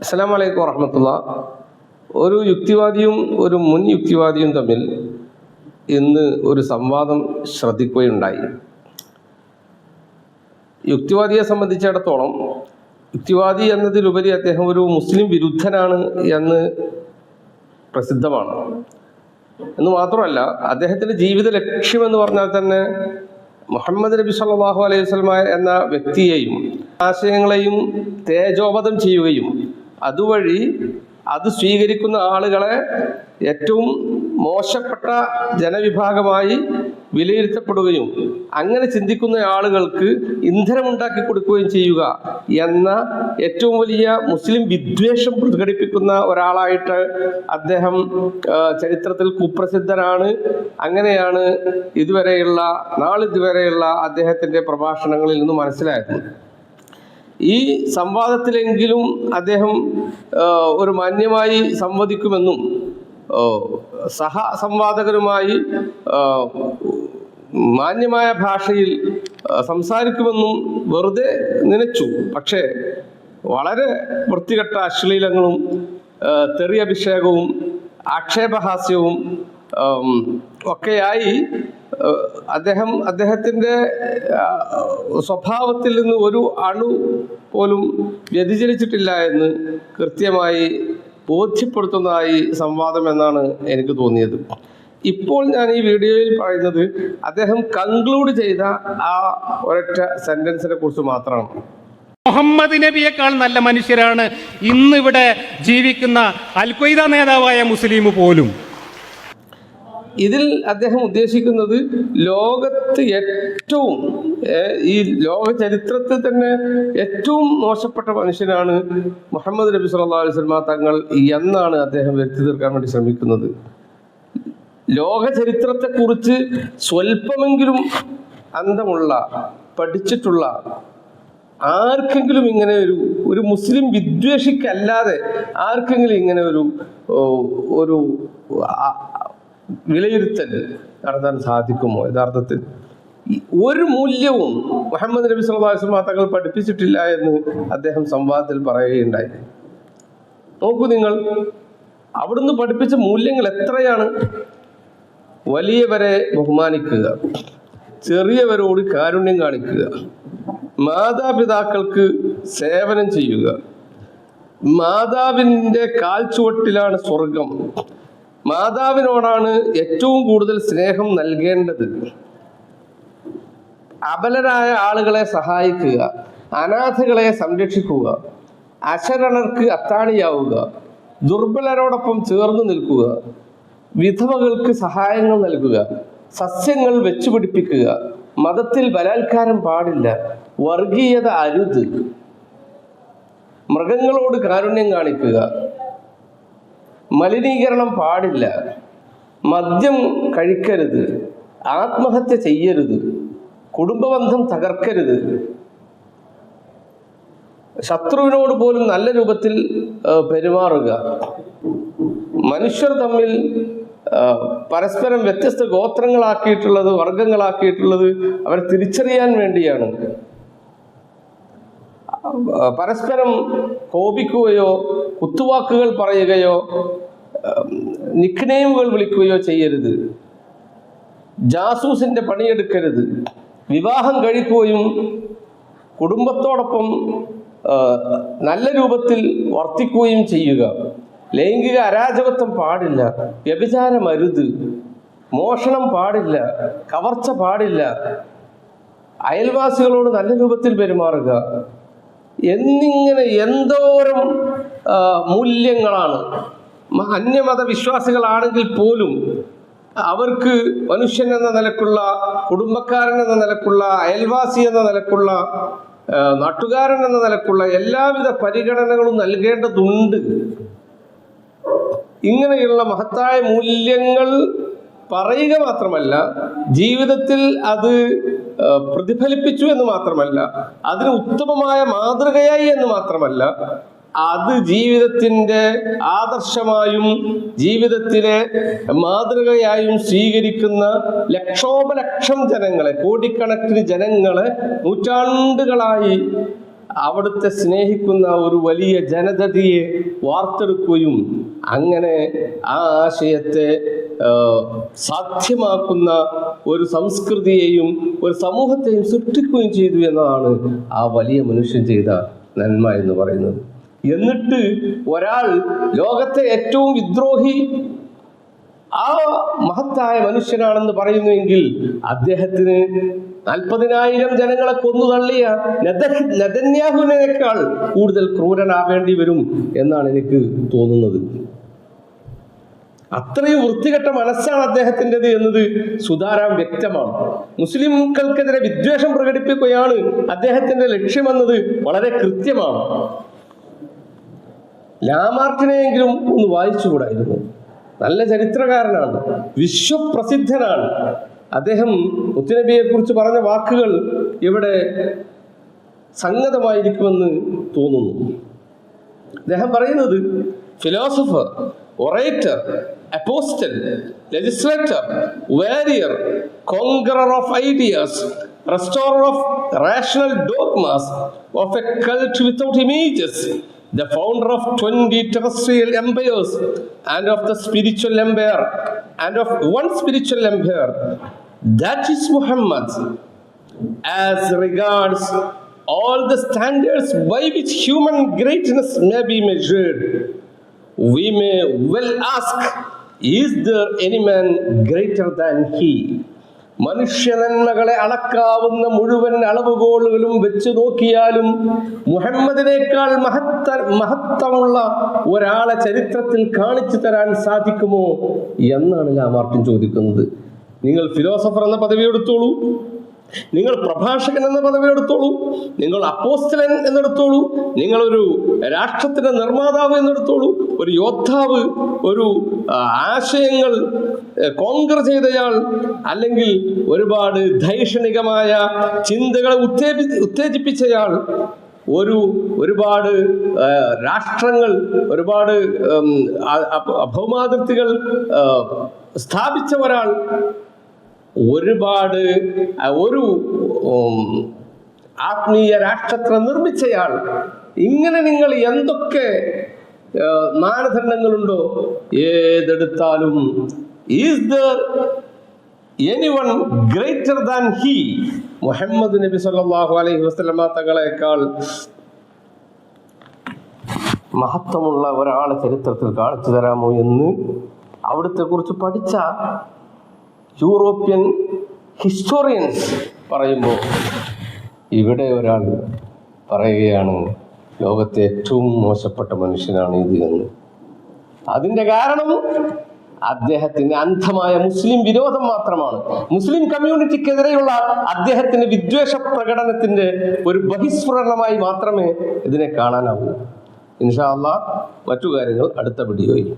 അസ്സാം വലൈക്കും വറഹമത്തുള്ള. ഒരു യുക്തിവാദിയും ഒരു മുൻ യുക്തിവാദിയും തമ്മിൽ ഇന്ന് ഒരു സംവാദം ശ്രദ്ധിക്കുകയുണ്ടായി. യുക്തിവാദിയെ സംബന്ധിച്ചിടത്തോളം യുക്തിവാദി എന്നതിലുപരി അദ്ദേഹം ഒരു മുസ്ലിം വിരുദ്ധനാണ് എന്ന് പ്രസിദ്ധമാണ്. എന്ന് മാത്രമല്ല അദ്ദേഹത്തിന്റെ ജീവിത ലക്ഷ്യം എന്ന് പറഞ്ഞാൽ തന്നെ മുഹമ്മദ് നബി സല്ലല്ലാഹു അലൈഹി വസല്ലമ എന്ന വ്യക്തിയെയും ആശയങ്ങളെയും തേജോപതം ചെയ്യുകയും അതുവഴി അത് സ്വീകരിക്കുന്ന ആളുകളെ ഏറ്റവും മോശപ്പെട്ട ജനവിഭാഗമായി വിലയിരുത്തപ്പെടുകയും അങ്ങനെ ചിന്തിക്കുന്ന ആളുകൾക്ക് ഇന്ധനമുണ്ടാക്കി കൊടുക്കുകയും ചെയ്യുക എന്ന ഏറ്റവും വലിയ മുസ്ലിം വിദ്വേഷം പ്രകടിപ്പിക്കുന്ന ഒരാളായിട്ട് അദ്ദേഹം ചരിത്രത്തിൽ കുപ്രസിദ്ധനാണ്. അങ്ങനെയാണ് ഇതുവരെയുള്ള നാളിതുവരെയുള്ള അദ്ദേഹത്തിന്റെ പ്രഭാഷണങ്ങളിൽ നിന്ന് മനസ്സിലായത്. ഈ സംവാദത്തിലെങ്കിലും അദ്ദേഹം ഒരു മാന്യമായി സംവദിക്കുമെന്നും സഹ സംവാദകരുമായി മാന്യമായ ഭാഷയിൽ സംസാരിക്കുമെന്നും വെറുതെ നനച്ചു. പക്ഷേ വളരെ വൃത്തികെട്ട അശ്ലീലങ്ങളും തെറി അഭിഷേകവും ആക്ഷേപഹാസ്യവും ഒക്കെയായി അദ്ദേഹം അദ്ദേഹത്തിന്റെ സ്വഭാവത്തിൽ നിന്ന് ഒരു അണു പോലും വ്യതിചലിച്ചിട്ടില്ല എന്ന് കൃത്യമായി ബോധ്യപ്പെടുത്തുന്നതായി സംവാദം എന്നാണ് എനിക്ക് തോന്നിയത്. ഇപ്പോൾ ഞാൻ ഈ വീഡിയോയിൽ പറയുന്നത് അദ്ദേഹം കൺക്ലൂഡ് ചെയ്ത ആ ഒരൊറ്റ സെന്റൻസിനെ കുറിച്ച് മാത്രമാണ്. മുഹമ്മദ് നബിയേക്കാൾ നല്ല മനുഷ്യരാണ് ഇന്നിവിടെ ജീവിക്കുന്ന അൽഖ്വയ്ദ നേതാവായ മുസ്ലിം പോലും. ഇതിൽ അദ്ദേഹം ഉദ്ദേശിക്കുന്നത് ലോകത്ത് ഏറ്റവും ഈ ലോക ചരിത്രത്തിൽ തന്നെ ഏറ്റവും മോശപ്പെട്ട മനുഷ്യനാണ് മുഹമ്മദ് നബി സല്ലല്ലാഹു അലൈഹി വസല്ലം തങ്ങൾ എന്നാണ് അദ്ദേഹം വരുത്തി തീർക്കാൻ വേണ്ടി ശ്രമിക്കുന്നത്. ലോക ചരിത്രത്തെക്കുറിച്ച് സ്വല്പമെങ്കിലും അന്തമുള്ള പഠിച്ചിട്ടുള്ള ആർക്കെങ്കിലും ഇങ്ങനെ ഒരു ഒരു മുസ്ലിം വിദ്വേഷിക്കല്ലാതെ ആർക്കെങ്കിലും ഇങ്ങനെ ഒരു ഒരു വിലയിരുത്തൽ നടത്താൻ സാധിക്കുമോ? യഥാർത്ഥത്തിൽ ഒരു മൂല്യവും മുഹമ്മദ് നബി വസല്ലം തങ്ങൾ പഠിപ്പിച്ചിട്ടില്ല എന്ന് അദ്ദേഹം സംവാദത്തിൽ പറയുകയുണ്ടായി. നോക്കൂ നിങ്ങൾ അവിടുന്ന് പഠിപ്പിച്ച മൂല്യങ്ങൾ എത്രയാണ്? വലിയവരെ ബഹുമാനിക്കുക ചെറിയവരോട് കാരുണ്യം കാണിക്കുക മാതാപിതാക്കൾക്ക് സേവനം ചെയ്യുക. മാതാവിന്റെ കാൽച്ചുവട്ടിലാണ് സ്വർഗം. മാതാവിനോടാണ് ഏറ്റവും കൂടുതൽ സ്നേഹം നൽകേണ്ടത്. അബലരായ ആളുകളെ സഹായിക്കുക അനാഥകളെ സംരക്ഷിക്കുക അശരണർക്ക് അത്താണിയാവുക ദുർബലരോടൊപ്പം ചേർന്ന് നിൽക്കുക വിധവകൾക്ക് സഹായങ്ങൾ നൽകുക സസ്യങ്ങൾ വെച്ചുപിടിപ്പിക്കുക മതത്തിൽ ബലാത്കാരം പാടില്ല വർഗീയത അരുത്. മൃഗങ്ങളോട് കാരുണ്യം കാണിക്കുക. മലിനീകരണം പാടില്ല. മദ്യം കഴിക്കരുത്. ആത്മഹത്യ ചെയ്യരുത്. കുടുംബബന്ധം തകർക്കരുത്. ശത്രുവിനോട് പോലും നല്ല രൂപത്തിൽ പെരുമാറുക. മനുഷ്യർ തമ്മിൽ പരസ്പരം വ്യത്യസ്ത ഗോത്രങ്ങളാക്കിയിട്ടുള്ളത് വർഗങ്ങളാക്കിയിട്ടുള്ളത് അവരെ തിരിച്ചറിയാൻ വേണ്ടിയാണ്. പരസ്പരം കോപിക്കുകയോ കുത്തുവാക്കുകൾ പറയുകയോ നിക്നെയിമുകൾ വിളിക്കുകയോ ചെയ്യരുത്. ജാസൂസിന്റെ പണിയെടുക്കരുത്. വിവാഹം കഴിക്കുകയും കുടുംബത്തോടൊപ്പം നല്ല രൂപത്തിൽ വർത്തിക്കുകയും ചെയ്യുക. ലൈംഗിക അരാജകത്വം പാടില്ല വ്യഭിചാരം അരുത് മോഷണം പാടില്ല കവർച്ച പാടില്ല. അയൽവാസികളോട് നല്ല രൂപത്തിൽ പെരുമാറുക. എന്നിങ്ങനെ എന്തോരം മൂല്യങ്ങളാണ്. അന്യമത വിശ്വാസികളാണെങ്കിൽ പോലും അവർക്ക് മനുഷ്യൻ എന്ന നിലക്കുള്ള കുടുംബക്കാരൻ എന്ന നിലക്കുള്ള അയൽവാസി എന്ന നിലക്കുള്ള നാട്ടുകാരൻ എന്ന നിലക്കുള്ള എല്ലാവിധ പരിഗണനകളും നൽകേണ്ടതുണ്ട്. ഇങ്ങനെയുള്ള മഹത്തായ മൂല്യങ്ങൾ പറയുക മാത്രമല്ല ജീവിതത്തിൽ അത് പ്രതിഫലിപ്പിച്ചു എന്ന് മാത്രമല്ല അതിന് ഉത്തമമായ മാതൃകയായി എന്ന് മാത്രമല്ല അത് ജീവിതത്തിന്റെ ആദർശമായും ജീവിതത്തിലെ മാതൃകയായും സ്വീകരിക്കുന്ന ലക്ഷോപലക്ഷം ജനങ്ങളെ കോടിക്കണക്കിന് ജനങ്ങളെ നൂറ്റാണ്ടുകളായി അവിടുത്തെ സ്നേഹിക്കുന്ന ഒരു വലിയ ജനതയെ വാർത്തെടുക്കുകയും അങ്ങനെ ആ ആശയത്തെ സാധ്യമാക്കുന്ന ഒരു സംസ്കൃതിയെയും ഒരു സമൂഹത്തെയും സൃഷ്ടിക്കുകയും ചെയ്തു എന്നതാണ് ആ വലിയ മനുഷ്യൻ ചെയ്ത നന്മ എന്ന് പറയുന്നത്. എന്നിട്ട് ഒരാൾ ലോകത്തെ ഏറ്റവും വിദ്രോഹി ആ മഹത്തായ മനുഷ്യനാണെന്ന് പറയുന്നുവെങ്കിൽ അദ്ദേഹത്തിന് നാൽപ്പതിനായിരം ജനങ്ങളെ കൊന്നു തള്ളിയ നെതന്യാഹുവിനേക്കാൾ കൂടുതൽ ക്രൂരനാവേണ്ടി വരും എന്നാണ് എനിക്ക് തോന്നുന്നത്. അത്രയും വൃത്തികെട്ട മനസ്സാണ് അദ്ദേഹത്തിന്റെത് എന്നത് സുധാരാം വ്യക്തമാണ്. മുസ്ലിംകൾക്കെതിരെ വിദ്വേഷം പ്രകടിപ്പിക്കുകയാണ് അദ്ദേഹത്തിന്റെ ലക്ഷ്യമെന്നത് വളരെ കൃത്യമാണ്. ലാമാർട്ടിനെയെങ്കിലും ഒന്ന് വായിച്ചുകൂടായിരുന്നു. നല്ല ചരിത്രകാരനാണ്. വിശ്വപ്രസിദ്ധനാണ്. അദ്ദേഹം ഒത്തുനബിയെ കുറിച്ച് പറഞ്ഞ വാക്കുകൾ ഇവിടെ സംഗതമായിരിക്കുമെന്ന് തോന്നുന്നു. അദ്ദേഹം പറയുന്നത് philosopher orator apostle legislator warrior conqueror of ideas restorer of rational dogmas of a cult without images the founder of twenty terrestrial empires and of the spiritual empire and of one spiritual empire. That is Muhammad as regards all the standards by which human greatness may be measured. We may well ask, is there any man greater than he? മനുഷ്യനന്മകളെ അളക്കാവുന്ന മുഴുവൻ അളവുകോളുകളും വെച്ച് നോക്കിയാലും മുഹമ്മദിനേക്കാൾ മഹത്ത മഹത്വമുള്ള ഒരാളെ ചരിത്രത്തിൽ കാണിച്ചു തരാൻ സാധിക്കുമോ? എന്നാണ് ഞാൻ ലാമാർട്ടിൻ ചോദിക്കുന്നത്. നിങ്ങൾ ഫിലോസഫർ എന്ന പദവി എടുത്തോളൂ. നിങ്ങൾ പ്രഭാഷകൻ എന്ന പദവി എടുത്തോളൂ നിങ്ങൾ അപ്പോസ്റ്റലൻ എന്നെടുത്തോളൂ നിങ്ങളൊരു രാഷ്ട്രത്തിന്റെ നിർമ്മാതാവ് എന്നെടുത്തോളൂ ഒരു യോദ്ധാവ് ഒരു ആശയങ്ങൾ കോങ്കർ ചെയ്തയാൾ അല്ലെങ്കിൽ ഒരുപാട് ധൈഷണികമായ ചിന്തകളെ ഉത്തേജി ഉത്തേജിപ്പിച്ചയാൾ ഒരു ഒരുപാട് രാഷ്ട്രങ്ങൾ ഒരുപാട് ഭൗമാതിർത്തികൾ സ്ഥാപിച്ച ഒരാൾ ഒരുപാട് ഒരു ആത്മീയ രാഷ്ട്രത്തെ നിർമ്മിച്ചയാൾ. ഇങ്ങനെ നിങ്ങൾ എന്തൊക്കെ മാനദണ്ഡങ്ങളുണ്ടോ? ഏതെടുത്താലും is there any one greater than he Muhammad നബി സല്ലല്ലാഹു അലൈഹി വസല്ലമ തങ്ങളെക്കാൾ മഹത്വമുള്ള ഒരാളെ ചരിത്രത്തിൽ കാണിച്ചു തരാമോ എന്ന് അവിടുത്തെ കുറിച്ച് പഠിച്ച യൂറോപ്യൻ ഹിസ്റ്റോറിയൻസ് പറയുമ്പോൾ ഇവിടെ ഒരാൾ പറയുകയാണ് ലോകത്തെ ഏറ്റവും മോശപ്പെട്ട മനുഷ്യനാണ് ഇത് എന്ന്. അതിന്റെ കാരണം അദ്ദേഹത്തിന്റെ അന്ധമായ മുസ്ലിം വിരോധം മാത്രമാണ്. മുസ്ലിം കമ്മ്യൂണിറ്റിക്കെതിരെയുള്ള അദ്ദേഹത്തിന്റെ വിദ്വേഷ പ്രകടനത്തിന്റെ ഒരു ബഹിസ്ഫുരണമായി മാത്രമേ ഇതിനെ കാണാനാവൂ. ഇൻഷാ അള്ളാ മറ്റു കാര്യങ്ങൾ അടുത്ത വീഡിയോയിൽ